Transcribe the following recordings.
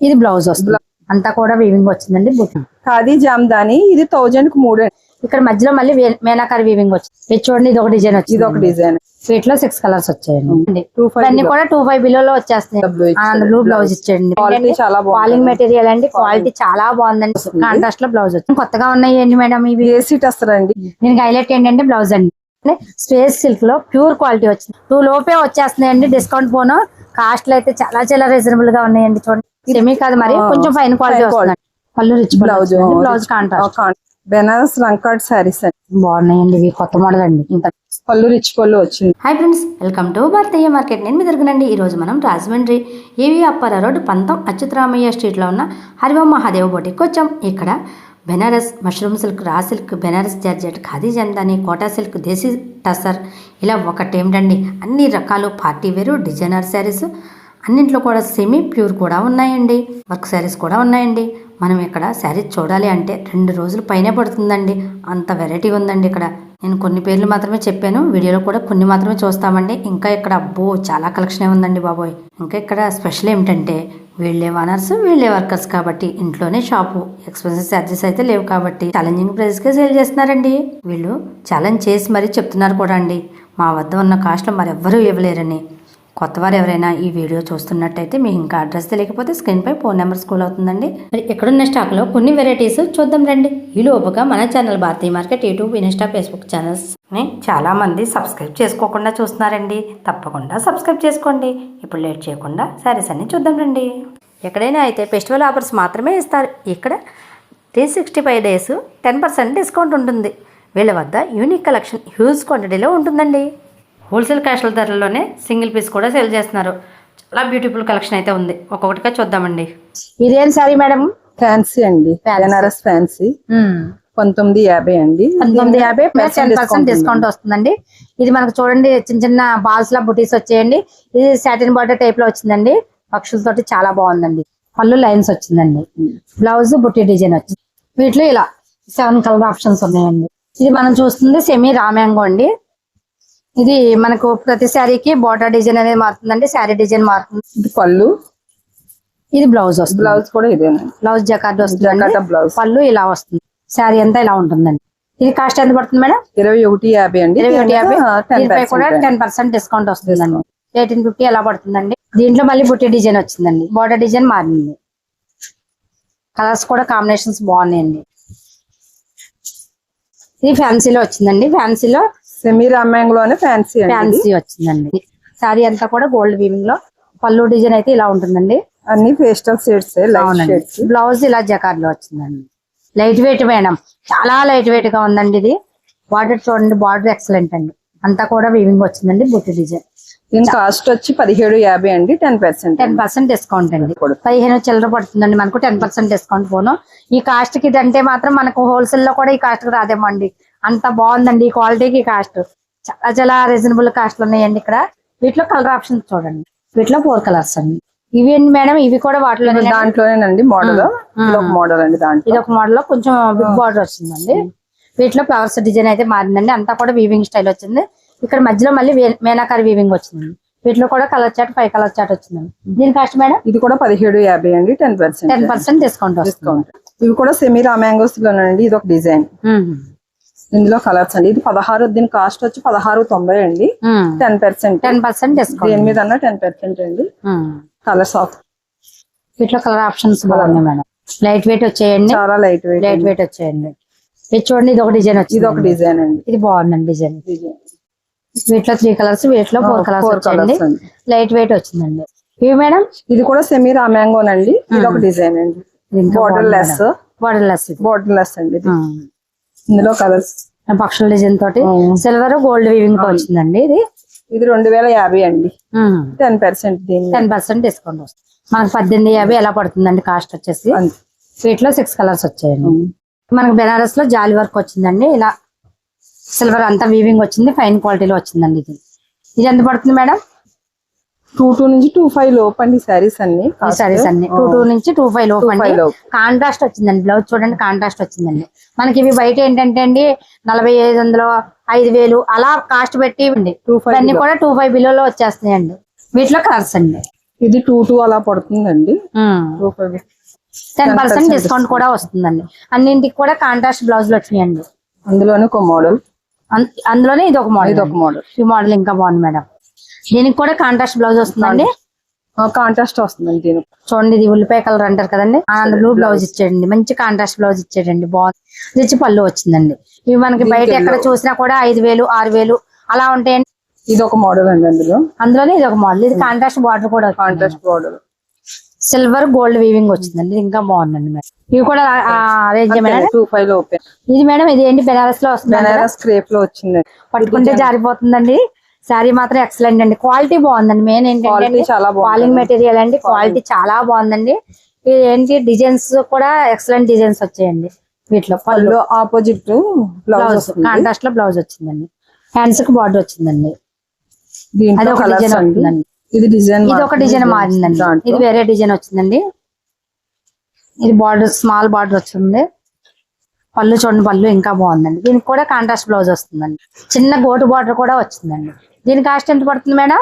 ఇది బ్లౌజ్ వస్తుంది. అంతా కూడా వీవింగ్ వచ్చిందండి ఖాదీ జామ్దాని ఇది థౌజండ్కి మూడు. ఇక్కడ మధ్యలో మళ్ళీ మీనాకారి వీవింగ్ వచ్చింది ఇది చూడండి ఇది ఒక డిజైన్ ఇది వచ్చింది. ఒక డిజైన్ వీటిలో సిక్స్ కలర్స్ వచ్చాయండి. టూ ఫైవ్ ఇవన్నీ కూడా టూ ఫైవ్ Blue ఇచ్చాడు. ఆనంద్ బ్లూ బ్లౌజ్ ఇచ్చేయండి Quality చాలా బాగుంది. ఫాలింగ్ మెటీరియల్ అండి. క్వాలిటీ చాలా బాగుందండి. కాంట్రాస్ట్లో బ్లౌజ్ వచ్చింది కొత్తగా ఉన్నాయి ఏంటి మేడం ఇవి? ఏ సీట్ వస్తారండి? దీనికి హైలైట్ ఏంటంటే బ్లౌజ్ అండి. స్పేస్ సిల్క్లో ప్యూర్ క్వాలిటీ వచ్చింది. టూ లోపే వచ్చేస్తున్నాయండి. డిస్కౌంట్ పోను. కాస్ట్లు అయితే చాలా చాలా రీజనబుల్గా ఉన్నాయండి చూడండి. సెమీ కాదు మరి కొంచెం ఫైన్ క్వాలిటీ fine వస్తుంది పళ్ళు rich blouse blouse contrast Banaras Rangkat saris అండి. బాగున్నాయండి ఇవి కొత్త మోడల్ అండి. ఇంత పళ్ళు రిచ్ పళ్ళు వచ్చింది. Hi friends welcome to Bharatiya market నేను మీ దొరకనండి ఈరోజు మనం రాజమండ్రి ఏవి అప్పార రోడ్ పంతం అచ్యుతరామయ్య స్ట్రీట్లో ఉన్న హరివం మహాదేవ్ బొటిక్ వచ్చాం. ఇక్కడ Banaras mushroom silk raw silk Banaras georgette khadi Jamdani Kota silk desi tussar ఇలా ఒకటేమిటండి? అన్ని రకాలు పార్టీ వేరు డిజైనర్ శారీస్ అన్నింట్లో కూడా సెమీ ప్యూర్ కూడా ఉన్నాయండి. వర్క్ శారీస్ కూడా ఉన్నాయండి. మనం ఇక్కడ శారీస్ చూడాలి అంటే రెండు రోజులు పైనే పడుతుందండి. అంత వెరైటీ ఉందండి ఇక్కడ. నేను కొన్ని పేర్లు మాత్రమే చెప్పాను. వీడియోలో కూడా కొన్ని మాత్రమే చూస్తామండి. ఇంకా ఇక్కడ అబ్బో చాలా కలెక్షనే ఉందండి బాబోయ్. ఇంకా ఇక్కడ స్పెషల్ ఏమిటంటే వీళ్ళే ఓనర్స్ వీళ్ళే వర్కర్స్ కాబట్టి ఇంట్లోనే షాపు ఎక్స్పెన్సెస్ ఛార్జెస్ అయితే లేవు కాబట్టి ఛాలెంజింగ్ ప్రైస్కే సేల్ చేస్తున్నారండి. వీళ్ళు ఛాలెంజ్ చేసి మరీ చెప్తున్నారు కూడా అండి. మా వద్ద ఉన్న కాస్ట్లో మరెవ్వరూ ఇవ్వలేరని. కొత్తవారు ఎవరైనా ఈ వీడియో చూస్తున్నట్టయితే మీకు ఇంకా అడ్రస్ తెలియకపోతే స్క్రీన్ పై ఫోన్ నెంబర్ స్కూల్ అవుతుందండి. మరి ఇక్కడున్న స్టాక్లో కొన్ని వెరైటీస్ చూద్దాం రండి. ఈ లోపుగా మన channel Bharatiya market YouTube Insta Facebook ఛానల్స్ని చాలా మంది సబ్స్క్రైబ్ చేసుకోకుండా చూస్తున్నారండి. తప్పకుండా సబ్స్క్రైబ్ చేసుకోండి. ఇప్పుడు లేట్ చేయకుండా సారీస్ అన్ని చూద్దాం రండి. ఎక్కడైనా అయితే ఫెస్టివల్ ఆఫర్స్ మాత్రమే ఇస్తారు. ఇక్కడ three sixty five days ten percent discount ఉంటుంది. వీళ్ళ వద్ద యూనిక్ కలెక్షన్ హ్యూజ్ క్వాంటిటీలో ఉంటుందండి. హోల్సేల్ క్యాషువల్ ధరల్లోనే సింగిల్ పీస్ కూడా సేల్ చేస్తున్నారు. చాలా బ్యూటిఫుల్ కలెక్షన్ అయితే ఉంది. ఒక్కొక్కటిగా చూద్దామండి. ఇదేం సారీ మేడం? ఫ్యాన్సీ అండి. బెనారస్ ఫ్యాన్సీ. పంతొమ్మిది యాభై అండి. పంతొమ్మిది యాభై ప్లస్ టెన్ పర్సెంట్ డిస్కౌంట్ వస్తుందండి. ఇది మనకు చూడండి చిన్న చిన్న బాల్స్ లా బుటీస్ వచ్చేయండి. ఇది సాటిన్ బార్డర్ టైప్లో వచ్చిందండి. పక్షులతోటి చాలా బాగుందండి. పళ్ళు లైన్స్ వచ్చిందండి. బ్లౌజ్ బుట్టి డిజైన్ వచ్చింది. వీటిలో ఇలా సెవెన్ కలర్ ఆప్షన్స్ ఉన్నాయండి. ఇది మనం చూస్తుంది సెమీ రామ్యాంగో అండి. ఇది మనకు ప్రతి శారీకి బార్డర్ డిజైన్ అనేది మారుతుందండి శారీ డిజైన్ మారుతుంది. ఇది పళ్ళు? ఇది బ్లౌజ్ వస్తుంది. బ్లౌజ్ కూడా ఇదేనండి బ్లౌజ్ జకార్డ్ వస్తుంది. బ్లౌజ్. పళ్ళు ఇలా వస్తుంది. శారీ అంతా ఇలా ఉంటుందండి. ఇది కాస్ట్ ఎంత పడుతుంది మేడం? ఇరవై ఒకటి యాభై అండి. ఇరవై ఒకటి యాభై. దీనిపై కూడా టెన్ పర్సెంట్ డిస్కౌంట్ వస్తుందండి. ఎయిటీన్ ఫిఫ్టీ ఎలా పడుతుందండి? దీంట్లో మళ్ళీ బుట్టి డిజైన్ వచ్చిందండి. బార్డర్ డిజైన్ మారింది. కలర్స్ కూడా కాంబినేషన్స్ బాగున్నాయండి. ఇది ఫ్యాన్సీలో వచ్చిందండి. ఫ్యాన్సీలో సెమీ రామ్యాంగ్లోనే ఫ్యాన్సీ అండి ఇది. ఫ్యాన్సీ వచ్చిందండి. శారీ అంతా కూడా గోల్డ్ వీవింగ్లో. పళ్ళు డిజైన్ అయితే ఇలా ఉంటుందండి. అన్ని పేస్టల్ షేడ్స్ బ్లౌజ్ ఇలా జకార్డ్లో వచ్చిందండి. Light weight madam. చాలా లైట్ వెయిట్గా ఉందండి ఇది. బార్డర్ చూడండి బార్డర్ ఎక్సలెంట్ అండి. అంతా కూడా వీవింగ్ వచ్చిందండి బుట్టి డిజైన్. దీని కాస్ట్ వచ్చి పదిహేడు యాభై అండి ten percent. Ten percent discount అండి. పదిహేను చిల్లర పడుతుందండి మనకు టెన్ పర్సెంట్ డిస్కౌంట్ పోను. ఈ కాస్ట్కి ఇదంటే మాత్రం మనకు హోల్సేల్లో కూడా ఈ కాస్ట్కి రాదేమో అండి. అంత బాగుందండి ఈ క్వాలిటీకి కాస్ట్. చాలా చాలా రీజనబుల్ కాస్ట్ ఉన్నాయండి ఇక్కడ. వీటిలో కలర్ ఆప్షన్స్ చూడండి. వీటిలో ఫోర్ కలర్స్ అండి. ఇవి ఏంటి మేడం ఇవి కూడా వాటిలో దాంట్లోనేనండి మోడల్ మోడల్ అండి దాంట్లో. ఇది ఒక మోడల్లో కొంచెం బిగ్ బార్డర్ వచ్చిందండి. వీటిలో ఫ్లవర్స్ డిజైన్ అయితే మారిందండి. అంతా కూడా వీవింగ్ స్టైల్ వచ్చింది. ఇక్కడ మధ్యలో మళ్ళీ మీనాకారి వీవింగ్ వచ్చింది వీటిలో కూడా colour chart five colour chart వచ్చిందండి. దీని కాస్ట్ మేడం? ఇది కూడా పదిహేడు యాభై అండి ten percent ten percent discount discount ఇవి కూడా సెమీ రామ్యాంగోస్ లోనండి ఇది ఒక డిజైన్ ఇందులో కలర్స్ అండి. ఇది పదహారు దీని కాస్ట్ వచ్చి పదహారు తొంభై అండి. Ten percent. టెన్ పర్సెంట్ దేని మీద అన్న టెన్ పర్సెంట్ అండి. కలర్స్ ఆఫ్ వీటిలో కలర్ ఆప్షన్స్ బాగున్నాయి మేడం. లైట్ వెయిట్ వచ్చేయండి. చాలా లైట్ వెయిట్ లైట్ వెయిట్ వచ్చేయండి. ఇది చూడండి ఇది ఒక డిజైన్ ఇది వచ్చింది ఒక డిజైన్ అండి. ఇది బాగుందండి డిజైన్. వీటిలో త్రీ కలర్స్ వీటిలో ఫోర్ కలర్స్ వచ్చేయండి. లైట్ వెయిట్ వచ్చిందండి. ఇవి మేడం? ఇది కూడా సెమీ రామ్యాంగోనండి ఇది ఒక డిజైన్ అండి. బోర్డర్ లెస్ బార్డర్ లెస్ ఇది. బోర్డర్ లెస్ అండి ఇది. ఇందులో కలర్స్ పక్షుల డిజైన్ తోటి. సిల్వర్ గోల్డ్ వీవింగ్తో వచ్చిందండి ఇది. ఇది రెండు వేల యాభై అండి. Ten percent ten percent discount వస్తుంది. మనకు పద్దెనిమిది యాభై ఎలా పడుతుందండి కాస్ట్ వచ్చేసి. వీటిలో సిక్స్ కలర్స్ వచ్చాయండి. మనకు బెనారస్లో జాలి వర్క్ వచ్చిందండి. ఇలా సిల్వర్ అంతా వీవింగ్ వచ్చింది. ఫైన్ క్వాలిటీలో వచ్చిందండి ఇది. ఇది ఎంత పడుతుంది మేడం? టూ టూ నుంచి టూ ఫైవ్ లోపు అండి సారీస్ అన్ని ఈ సారీస్ అన్ని. టూ టూ నుంచి టూ ఫైవ్ లోపు. అండి. కాంట్రాస్ట్ వచ్చిందండి. బ్లౌజ్ చూడండి కాంట్రాస్ట్ వచ్చిందండి. మనకి ఇవి బయట ఏంటంటే అండి నలభై ఐదు వందలు ఐదు వేలు అలా కాస్ట్ పెట్టి ఇవన్నీ కూడా టూ ఫైవ్ బిలోలో వచ్చేస్తున్నాయండి. వీటిలో కలర్స్ అండి. ఇది టూ టూ అలా పడుతుందండి. Two five. Ten percent discount కూడా వస్తుందండి. అన్నింటికి కూడా కాంట్రాస్ట్ బ్లౌజులు వచ్చినాయండి. అందులోనే ఒక మోడల్. అందులోనే ఇది ఒక ఇది మోడల్ ఒక మోడల్. ఈ మోడల్ ఇంకా బాగుంది మేడం. దీనికి కూడా కాంట్రాస్ట్ బ్లౌజ్ వస్తుందండి. కాంట్రాస్ట్ వస్తుందండి దీనికి. చూడండి ఇది ఉల్లిపాయ కలర్ అంటారు కదండి. ఆనంద బ్లూ బ్లౌజ్ ఇచ్చాడండి. మంచి కాంట్రాస్ట్ బ్లౌజ్ ఇచ్చాడండి. బాగుంది. రిచ్ పళ్ళు వచ్చిందండి. ఇవి మనకి బయట ఎక్కడ చూసినా కూడా ఐదు వేలు ఆరు వేలు అలా ఉంటాయండి. ఇది ఒక మోడల్ అండి అందులో. అందులోనే ఇది ఒక మోడల్ ఇది కాంట్రాస్ట్ బార్డర్ కూడా contrast model silver gold weaving వచ్చిందండి. ఇది ఇంకా బాగుందండి మేడం. ఇవి కూడా ఇది మేడం ఇది ఏంటి? బెనారస్లో వస్తుంది బెనారస్ క్రేప్లో వచ్చిందండి. పట్టుకుంటే జారిపోతుందండి. శారీ మాత్రం ఎక్సలెంట్ అండి. క్వాలిటీ బాగుందండి. మెయిన్ క్వాలిటీ ఏంటంటే చాలా బాగుంది ఫాలింగ్ మెటీరియల్ అండి. క్వాలిటీ చాలా బాగుందండి. ఇది ఏంటి? డిజైన్స్ కూడా ఎక్సలెంట్ డిజైన్స్ వచ్చాయండి వీటిలో. పళ్ళు ఆపోజిట్ బ్లౌజ్ కాంట్రాస్ట్లో బ్లౌజ్ వచ్చిందండి. హ్యాండ్స్కి బార్డర్ వచ్చిందండి. డిజైన్ ఇది డిజైన్ ఇది ఒక డిజైన్ మారిందండి. ఇది వేరే డిజైన్ వచ్చిందండి. ఇది బార్డర్ స్మాల్ బార్డర్ వచ్చింది. పళ్ళు చూడండి పళ్ళు ఇంకా బాగుందండి. దీనికి కూడా కాంట్రాస్ట్ బ్లౌజ్ వస్తుందండి. చిన్న గోటు బార్డర్ కూడా వచ్చిందండి. దీని కాస్ట్ ఎంత పడుతుంది madam?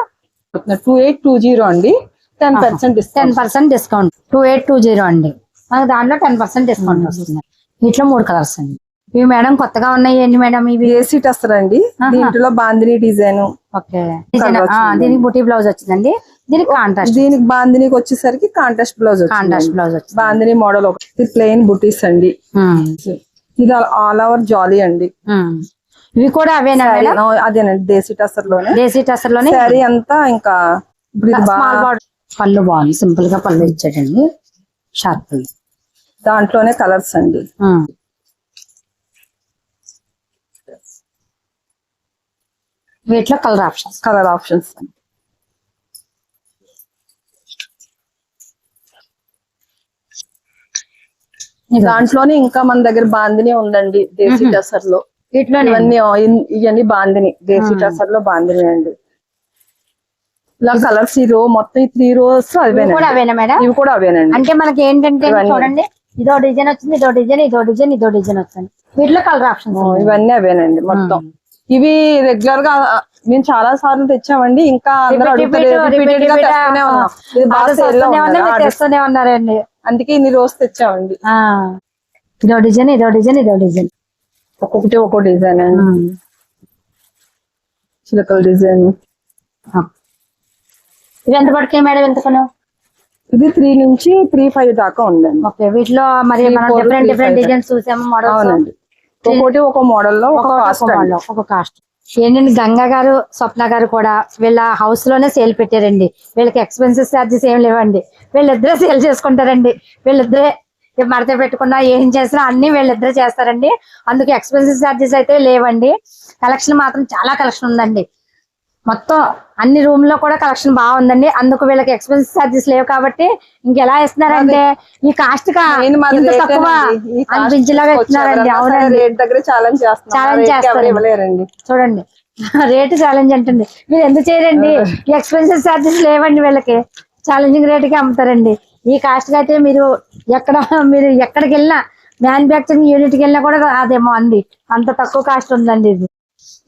Two eight two zero అండి. Ten percent ten percent discount two eight two zero అండి. మనకు దాంట్లో టెన్ పర్సెంట్ డిస్కౌంట్ వస్తుంది. వీటిలో మూడు కలర్స్ అండి. ఇవి మేడం కొత్తగా ఉన్నాయి ఏంటి మేడం ఇవి? ఏసీ టస్టర్ అండి ఆహా. దీంట్లో బాందిని డిజైన్. ఓకే. దీనికి బుటీ బ్లౌజ్ వచ్చిందండి. దీనికి కాంట్రాస్ట్ దీనికి బాందినికి వచ్చేసరికి కాంట్రాస్ట్ బ్లౌజ్ కాంట్రాస్ట్ బ్లౌజ్ వచ్చింది. బాందిని మోడల్ ఒకటి ప్లెయిన్ బుటీస్ అండి. ఇది ఆల్ ఓవర్ జాలీ అండి. ఇవి కూడా అవేనా అదేనండి దేశీ టస్టర్లోనే దేశీ టసర్లోనే శారీ అంతా ఇంకా పళ్ళు బాగుంది సింపుల్గా పళ్ళు ఇచ్చాడండి షార్ప్ దాంట్లోనే కలర్స్ అండి. వీటిలో కలర్ ఆప్షన్స్. కలర్ ఆప్షన్స్ దాంట్లోనే ఇంకా మన దగ్గర బాందిని ఉందండి దేశీ టసర్లో వీటిలో ఇవన్నీ ఇవన్నీ బాందిని. దేశీ టసర్లో బాందిని అండి. ఇలా కలర్స్ ఈ రో మొత్తం ఈ త్రీ రోస్ అవేనా మేడం? ఇవి కూడా అవేనండి. అంటే మనకి ఏంటంటే. చూడండి ఇదో డిజైన్ వచ్చింది ఇదో డిజైన్ ఇదో డిజైన్ ఇదో డిజైన్ వచ్చింది వీటిలో కలర్ ఆప్షన్స్ ఓ, ఇవన్నీ అవేనండి మొత్తం. ఇవి రెగ్యులర్గా మేము చాలా సార్లు తెచ్చామండి. ఇంకా తెస్తూనే ఉన్నారండి. అందుకే ఇన్ని రోజు తెచ్చామండి. ఇదో డిజైన్ ఇదో డిజైన్ ఇదో డిజైన్. ఒక్కొక్కటి ఒక్కో డిజైన్. చిలకల డిజైన్. ఇవి ఎంత పడుతుంది మేడం ఎంతకను ఇది త్రీ నుంచి త్రీ ఫైవ్ దాకా ఉందండి. ఓకే వీటిలో మరి మనం డిఫరెంట్ డిఫరెంట్. డిజైన్స్ చూసాము మోడల్స్ అవునండి. ఒక్కొక్కటి ఒక మోడల్లో ఒక ఒక కాస్ట్ ఏంటండి గంగా గారు స్వప్న గారు కూడా వీళ్ళ హౌస్లోనే సేల్ పెట్టారండి. వీళ్ళకి ఎక్స్పెన్సెస్ ఛార్జెస్ ఏం లేవండి. వీళ్ళిద్దరే సేల్ చేసుకుంటారండి. వీళ్ళిద్దరే మడత పెట్టుకున్నా ఏం చేసినా అన్ని వీళ్ళిద్దరే చేస్తారండి. అందుకు ఎక్స్పెన్సెస్ ఛార్జెస్ అయితే లేవండి. కలెక్షన్ మాత్రం చాలా కలెక్షన్ ఉందండి. మొత్తం అన్ని రూమ్లో కూడా కలెక్షన్ బాగుందండి. అందుకు వీళ్ళకి ఎక్స్పెన్సెస్ ఛార్జెస్ లేవు కాబట్టి ఇంకెలా ఇస్తున్నారంటే ఈ కాస్ట్ కా రేట్ తక్కువ అనిపించేలాగా ఇస్తున్నారండి అవునండి. రేట్ ఛాలెంజ్ చూడండి. రేటు ఛాలెంజ్ అంటుంది. మీరు ఎందుకు చేయరండి? ఈ ఎక్స్పెన్సెస్ ఛార్జెస్ లేవండి వీళ్ళకి. ఛాలెంజింగ్ రేటుకి అమ్ముతారండి. ఈ కాస్ట్ అయితే మీరు ఎక్కడ మీరు ఎక్కడికి వెళ్ళినా మ్యానుఫ్యాక్చరింగ్ యూనిట్కి వెళ్ళినా కూడా అదేమో అంది అంత తక్కువ కాస్ట్ ఉందండి ఇది.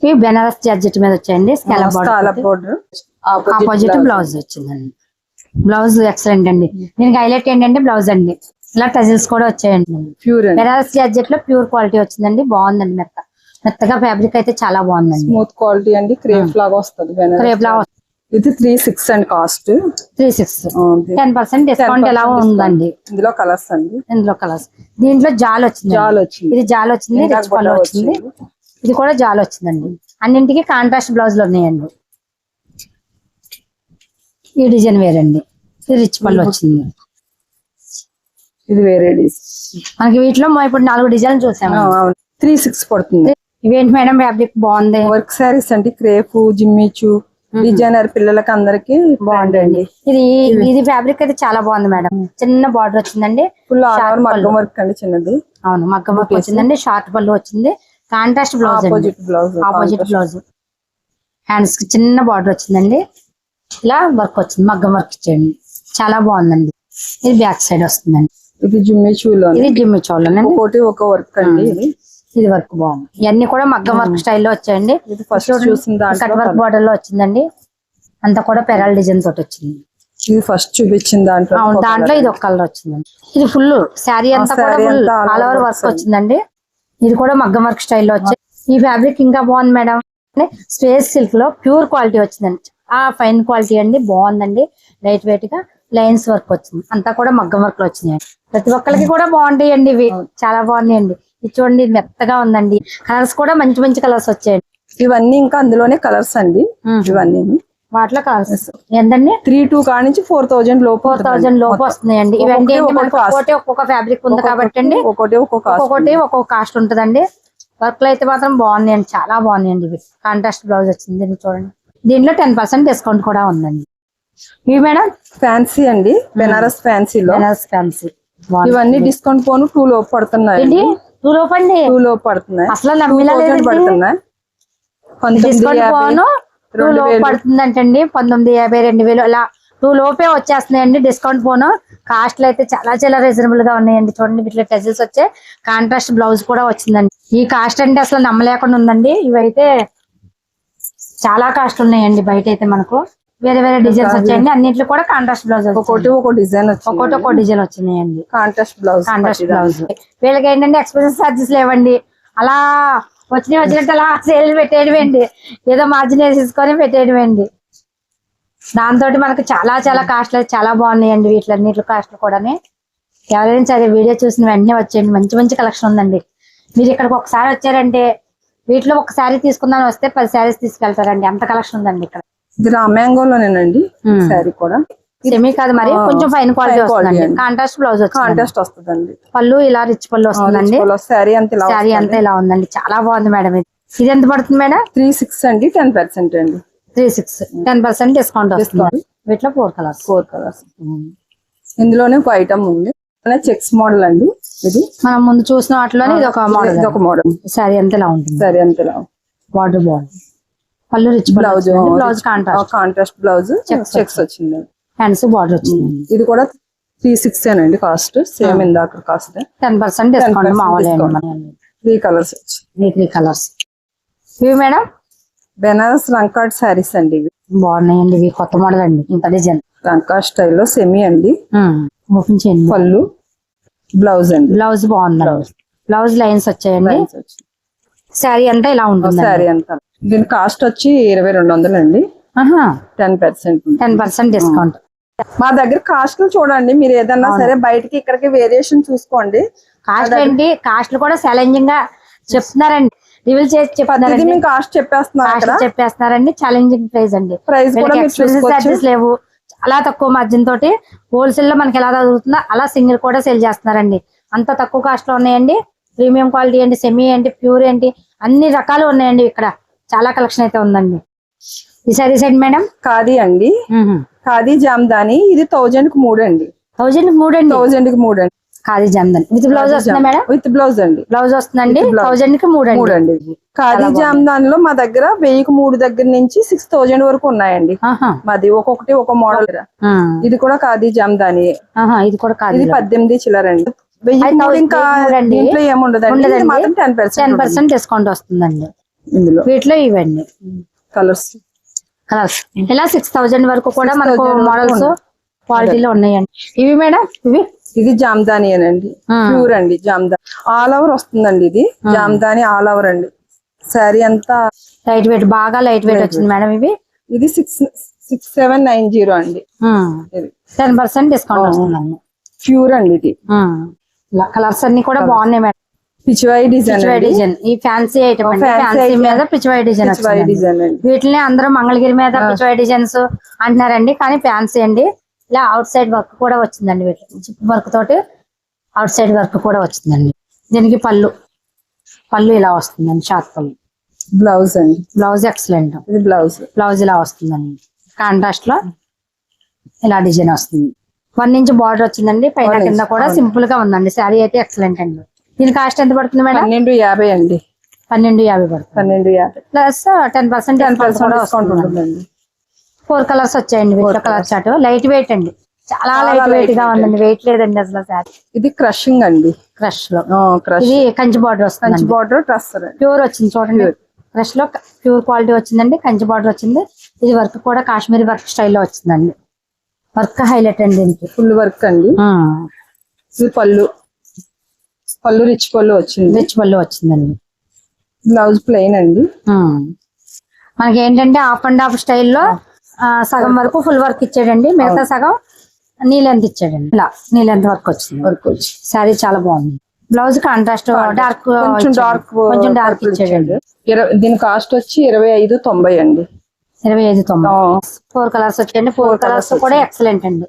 ఇవి బెనారస్ జార్జెట్ మీద వచ్చాయండి ఆపోజిట్ బ్లౌజ్ వచ్చిందండి. బ్లౌజ్ ఎక్సలెంట్ అండి. దీనికి హైలైట్ ఏంటంటే బ్లౌజ్ అండి. ఇలా టజిల్స్ కూడా వచ్చాయండి. ప్యూర్ బెనారస్ జార్జెట్లో ప్యూర్ క్వాలిటీ వచ్చిందండి. బాగుందండి మెత్త. మెత్తగా ఫ్యాబ్రిక్ అయితే చాలా బాగుందండి. స్మూత్ క్వాలిటీ అండి. క్రేప్ లాగా వస్తుంది బెనారస్. రేపు లా ఇది three six and cost three six ten percent discount ఎలా ఉందండి? ఇందులో కలర్స్ అండి. ఇందులో కలర్స్ దీంట్లో జాల్ వచ్చింది జాల్ వచ్చింది. ఇది జాల్ వచ్చింది రిచ్ పళ్ళు వచ్చింది. ఇది కూడా జాల్ వచ్చిందండి. అన్నింటికి కాంట్రాస్ట్ బ్లౌజులు ఉన్నాయండి. ఈ డిజైన్ వేరండి. ఇది రిచ్ పళ్ళు వచ్చింది. ఇది వేరే డిజైన్. మనకి వీటిలో మొ- ఇప్పుడు నాలుగు డిజైన్ చూసాము త్రీ సిక్స్ పడుతుంది. ఇవేంటి మేడం ఫ్యాబ్రిక్ బాగుంది. వర్క్ శారీస్ అంటే క్రేప్ జిమ్మిచు డిజైనర్ పిల్లలకి అందరికి బాగుండండి ఇది ఇది ఫ్యాబ్రిక్ అయితే చాలా బాగుంది మేడం. చిన్న బార్డర్ వచ్చిందండి. ఫుల్ మగ్గం వర్క్ అండి చిన్నది. అవును మగ్గం వర్క్ వచ్చిందండి షార్ట్ పళ్ళు వచ్చింది. Contrast blouse opposite blouse opposite blouse. హ్యాండ్స్కి చిన్న బార్డర్ వచ్చిందండి. ఇలా వర్క్ వచ్చింది మగ్గం వర్క్ ఇచ్చేయండి. చాలా బాగుందండి. ఇది బ్యాక్ సైడ్ వస్తుందండి. ఇది జిమ్మిచూలో ఇది జిమ్మి చోళ్ళనండి ఒకటి ఒక వర్క్ అండి ఇది వర్క్ బాగుంది. ఇవన్నీ కూడా మగ్గం వర్క్ స్టైల్లో వచ్చాయండి. కట్ వర్క్ బార్డర్లో వచ్చిందండి. అంతా కూడా పెరాల్ డిజైన్ తోటి వచ్చింది. ఇది ఫస్ట్ చూపించిన దాంట్లో అవును దాంట్లో. ఇది ఒక కలర్ వచ్చిందండి. ఇది ఫుల్ శారీ అంతా కూడా ఫుల్ ఆల్ ఓవర్ వర్క్ వచ్చిందండి. ఇది కూడా మగ్గం వర్క్ స్టైల్లో వచ్చి ఈ ఫ్యాబ్రిక్ ఇంకా బాగుంది మేడం. స్పేస్ సిల్క్లో ప్యూర్ క్వాలిటీ వచ్చిందండి. ఆ ఫైన్ క్వాలిటీ అండి బాగుందండి. లైట్ వెయిట్గా లైన్స్ వర్క్ వచ్చింది. అంతా కూడా మగ్గం వర్క్లో వచ్చినాయి ప్రతి ఒక్కరికి కూడా బాగుంటాయండి ఇవి. చాలా బాగున్నాయండి. ఇది చూడండి ఇది మెత్తగా ఉందండి. కలర్స్ కూడా మంచి మంచి కలర్స్ వచ్చాయండి. ఇవన్నీ ఇంకా అందులోనే కలర్స్ అండి. ఇవన్నీ వాటిలో కలర్స్ ఎంతండి త్రీ టూ కాడ నుంచి ఫోర్ థౌజండ్ లోపు ఫోర్ థౌజండ్ లోపు వస్తున్నాయండి. ఇవన్నీ ఒక్కొక్కటి ఒక్కొక్క ఫ్యాబ్రిక్ ఉంది కాబట్టి అండి. ఒకటి ఒక్కొక్క ఒక్కొక్కటి ఒక్కొక్క కాస్ట్ ఉంటదండి. వర్క్లో అయితే మాత్రం బాగున్నాయండి. చాలా బాగున్నాయండి ఇవి. కాంట్రాస్ట్ బ్లౌజ్ వచ్చింది దీన్ని చూడండి. దీంట్లో టెన్ పర్సెంట్ డిస్కౌంట్ కూడా ఉందండి. ఇవి మేడం ఫ్యాన్సీ అండి. బెనారస్ ఫ్యాన్సీలో బెనారస్ ఫ్యాన్సీ ఇవన్నీ డిస్కౌంట్ పోను టూ లోపు పడుతున్నాయి టూ రూపాయ అండి టూ లోపు పడుతున్నాయి. అసలు నమ్మిలా డిస్కౌంట్ పోను. టూ రెండు లోపు వేలు. పడుతుందంటండి. పంతొమ్మిది యాభై రెండు వేలు. అలా టూ లోపే వచ్చేస్తున్నాయండి. డిస్కౌంట్ పోను. కాస్ట్లు అయితే చాలా చాలా రీజనబుల్గా ఉన్నాయండి. చూడండి ఇట్లా టెజిల్స్ వచ్చే కాంట్రాస్ట్ బ్లౌజ్ కూడా వచ్చిందండి. ఈ కాస్ట్ అంటే అసలు నమ్మలేకుండా ఉందండి. ఇవైతే చాలా కాస్ట్ ఉన్నాయండి బయట అయితే మనకు. వేరే వేరే డిజైన్స్ వచ్చాయండి. అన్నిట్లో కూడా కాంట్రాస్ట్ బ్లౌజ్ ఒకటి ఒక డిజైన్ ఒకటి ఒక డిజైన్ వచ్చినాయండి. కాంట్రాస్ట్ బ్లౌజ్ కాంట్రాస్ట్ బ్లౌజ్ వీళ్ళకి ఏంటంటే ఎక్స్పెన్సెస్ ఛార్జెస్ లేవండి. అలా వచ్చినాయి వచ్చినట్టు అలా సేల్ పెట్టేయడమేండి. ఏదో మార్జిన్ వేసేసుకొని పెట్టేయడమేండి. దాంతో మనకు చాలా చాలా కాస్ట్లు చాలా బాగున్నాయండి వీటిలన్నిటి కాస్ట్లు కూడా ఎవరైనా సరే వీడియో చూసిన వెంటనే వచ్చేయండి. మంచి మంచి కలెక్షన్ ఉందండి. మీరు ఇక్కడికి ఒకసారి వచ్చారంటే వీటిలో ఒక శారీ తీసుకుందాని వస్తే పది శారీస్ తీసుకెళ్తారండి. అంత కలెక్షన్ ఉందండి ఇక్కడ. ఇది రామ్యాంగోలోనేనండి. శారీ కూడా. సెమీ కాదు మరి కొంచెం ఫైన్ క్వాలిటీ వస్తుందండి. కాంట్రాస్ట్ బ్లౌజ్ వచ్చింది కాంట్రాస్ట్ వస్తుందండి. పళ్ళు ఇలా రిచ్ పళ్ళు వస్తుందండి. శారీ అంత ఇలా శారీ అంతా ఇలా ఉందండి. చాలా బాగుంది మేడం ఇది. ఇది ఎంత పడుతుంది మేడం? త్రీ సిక్స్ అండి టెన్ పర్సెంట్ అండి. Three six. Ten percent discount వస్తుంది. వీటిలో ఫోర్ కలర్స్ ఫోర్ కలర్స్ ఇందులోనే ఒక ఐటమ్ ఉంది. చెక్స్ మోడల్ అండి ఇది. మనం ముందు చూసిన వాటిలోనే ఇది ఒక మోడల్ ఇది ఒక మోడల్ శారీ అంతా ఇలా ఉంటుంది. శారీ అంత ఇలా బార్డర్ బాగుంది పళ్ళు rich blouse blouse contrast contrast blouse checks వచ్చింది. హ్యాండ్స్ బార్డర్ వచ్చింది. ఇది కూడా త్రీ సిక్స్ అండి కాస్ట్ సేమ్ ఇందాక కాస్ట్ టెన్ పర్సెంట్ డిస్కౌంట్ 10% మామూలు. త్రీ కలర్స్ త్రీ కలర్స్ ఇవి మేడం బెనారస్ రంకాడ్ శారీస్ అండి ఇవి. బాగున్నాయండి ఇవి. కొత్త మోడల్ అండి. ఇంత డిజైన్ రంకాడ్ స్టైల్లో సెమీ అండి. పళ్ళు బ్లౌజ్ అండి. బ్లౌజ్ బాగుందండి. బ్లౌజ్ లైన్స్ వచ్చాయండి. శారీ అంతా ఇలా ఉంటుంది శారీ అంతా. దీని కాస్ట్ వచ్చి ఇరవై రెండు వందలు అండి ten percent ten percent discount. మా దగ్గర కాస్ట్లు చూడండి మీరు ఏదన్నా సరే బయటకి ఇక్కడికి వేరియేషన్ చూసుకోండి. కాస్ట్ ఏంటి? కాస్ట్లు కూడా ఛాలెంజింగ్గా చెప్తున్నారండి. రివీల్ చేసి మేము కాస్ట్ చెప్పేస్తున్నాం అక్కడ. కాస్ట్ చెప్పేస్తున్నారండి. ఛాలెంజింగ్ ప్రైస్ అండి. ప్రైస్ చార్జెస్ లేవు. చాలా తక్కువ మార్జిన్ తోటి హోల్సేల్లో మనకి ఎలా దొరుకుతుందో అలా సింగిల్ కూడా సేల్ చేస్తున్నారండి. అంత తక్కువ కాస్ట్లో ఉన్నాయండి. ప్రీమియం క్వాలిటీ ఏంటి? సెమీ ఏంటి? ప్యూర్ ఏంటి? అన్ని రకాలు ఉన్నాయండి ఇక్కడ. చాలా కలెక్షన్ అయితే ఉందండి. ఈ సారీ సైడ్ మేడం? ఖాదీ అండి. ఖాదీ జామ్దాని. ఇది థౌజండ్కి మూడు అండి థౌజండ్ మూడు అండి థౌజండ్కి మూడు అండి ఖాదీ జామ్దాన్. విత్ బ్లౌజ్ వస్తుందా మేడం? విత్ బ్లౌజ్ అండి. బ్లౌజ్ వస్తుందండి. థౌజండ్కి మూడు మూడు అండి ఖాదీ జామ్దానిలో మా దగ్గర వెయ్యికి మూడు దగ్గర నుంచి సిక్స్ థౌజండ్ వరకు ఉన్నాయండి. మాది ఒక్కొక్కటి ఒక మోడల్. ఇది కూడా ఖాదీ జామ్దాని. ఇది కూడా ఇది పద్దెనిమిది చిల్లరండి ఇంకా. దీంట్లో ఏముండదండి? టెన్ పర్సెంట్ డిస్కౌంట్ వస్తుందండి. ఇందులో. వీటిలో ఇవ్వండి కలర్స్ కలర్స్ ఇలా సిక్స్ థౌజండ్ వరకు కూడా 6,000 మనకు మోడల్స్. క్వాలిటీలో ఉన్నాయండి. ఇవి మేడం? ఇవి? ఇది జామ్దాని అండి. ప్యూర్ అండి జామ్దాని. ఆల్ ఓవర్ వస్తుందండి ఇది. జామ్దాని ఆల్ ఓవర్ అండి. శారీ అంతా లైట్ వెయిట్ బాగా లైట్ వెయిట్ వచ్చింది మేడం ఇవి? ఇది six six seven nine zero అండి. టెన్ పర్సెంట్ డిస్కౌంట్ వస్తుందండి. ప్యూర్ అండి ఇది. కలర్స్ అన్ని కూడా బాగున్నాయి మేడం. Pichhwai design design. ఈ ఫ్యాన్సీ ఐటమ్ ఫ్యాన్సీ. మీద పిచ్చివాయి డిజైన్ డిజైన్ వీటిని అందరూ మంగళగిరి మీద పిచ్చివాయి డిజైన్స్ అంటున్నారండి. కానీ ఫ్యాన్సీ అండి. ఇలా అవుట్ సైడ్ వర్క్ కూడా వచ్చిందండి వీటికి. చిప్ వర్క్ తోటి అవుట్ సైడ్ వర్క్ కూడా వచ్చిందండి. దీనికి పళ్ళు. పళ్ళు ఇలా వస్తుందండి షార్ట్ పళ్ళు. బ్లౌజ్ అండి. Blouse excellent. ఇది బ్లౌజ్. బ్లౌజ్ ఇలా వస్తుందండి. కాంట్రాస్ట్లో ఇలా డిజైన్ వస్తుంది. వన్ ఇంచ్ బార్డర్ వచ్చిందండి. పైన కింద కూడా. సింపుల్గా ఉందండి. శారీ అయితే ఎక్సలెంట్ అండి. దీని కాస్ట్ ఎంత పడుతుంది మేడం? పన్నెండు యాభై అండి. పన్నెండు యాభై పడుతుంది. పన్నెండు యాభై. Plus ten percent ten percent discount ఉంటుందండి. ఫోర్ కలర్స్ వచ్చాయండి వీటిలో కలర్ చార్ట్ లైట్ వెయిట్ అండి. చాలా లైట్ వెయిట్గా ఉందండి. వెయిట్ లేదండి అసలు శారీ. ఇది క్రషింగ్ అండి. క్రష్లో. క్రష్ ఇది కంచి బార్డర్ కంచి వస్తుంది బార్డర్ ట్రస్సర్ అండి. ప్యూర్ వచ్చింది చూడండి. క్రష్లో ప్యూర్ క్వాలిటీ వచ్చిందండి. కంచి బార్డర్ వచ్చింది. ఇది వర్క్ కూడా కాశ్మీరీ వర్క్ స్టైల్లో వచ్చిందండి. వర్క్ హైలైట్ అండి దీనికి. ఫుల్ వర్క్ అండి. ఇది పళ్ళు. పళ్ళు రిచ్ పళ్ళు వచ్చింది. రిచ్ పళ్ళు వచ్చిందండి. బ్లౌజ్ ప్లెయిన్ అండి. మనకి ఏంటంటే హాఫ్ అండ్ హాఫ్ స్టైల్లో సగం వరకు ఫుల్ వర్క్ ఇచ్చాడండి. మిగతా సగం నీ లెంత్ ఇచ్చాడండి. ఇలా నీ లెంత్ వర్క్ వచ్చింది. వర్క్ వచ్చి శారీ చాలా బాగుంది. బ్లౌజ్ కాంట్రాస్ట్ డార్క్ కొంచెం డార్క్ కొంచెం డార్క్ ఇచ్చాడండి. దీని కాస్ట్ వచ్చి ఇరవై ఐదు తొంభై అండి. ఇరవై ఐదు తొంభై. ఫోర్ కలర్స్ వచ్చాయండి. ఫోర్ కలర్స్ కూడా ఎక్సలెంట్ అండి.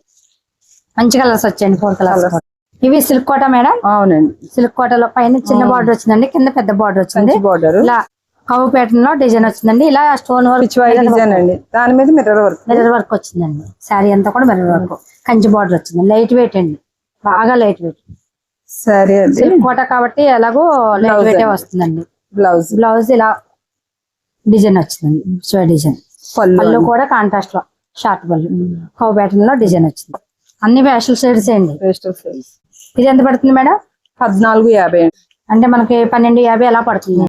మంచి కలర్స్ వచ్చాయండి. ఫోర్ కలర్స్ ఇవి సిల్క్ కోట మేడం? అవునండి. సిల్క్ కోటలో పైన చిన్న బార్డర్ వచ్చిందండి కింద పెద్ద బార్డర్ వచ్చింది. బార్డర్. ఇలా కవు ప్యాటర్న్లో డిజైన్ వచ్చిందండి. ఇలా స్టోన్ వర్క్ డిజైన్ అండి. దాని మీద మిర్రర్ వర్క్. మిర్రర్ వర్క్ వచ్చిందండి. శారీ అంతా కూడా మిర్రర్ వర్క్. కంచి బార్డర్ వచ్చింది. లైట్ వెయిట్ అండి. బాగా లైట్ వెయిట్ సరే సిల్క్ కోట కాబట్టి ఎలాగో లైట్ వెయిట్. వస్తుందండి. బ్లౌజ్ బ్లౌజ్ ఇలా డిజైన్ వచ్చిందండి. స్వే డిజైన్. పళ్ళు కూడా కాంట్రాస్ట్లో. షార్ట్ పళ్ళు. కవ్ ప్యాటర్న్లో డిజైన్ వచ్చింది. అన్ని ఫ్యాషన్ షేడ్స్ అండి. ఇది ఎంత పడుతుంది మేడం? పద్నాలుగు యాభై అంటే మనకి పన్నెండు యాభై ఎలా పడుతుంది.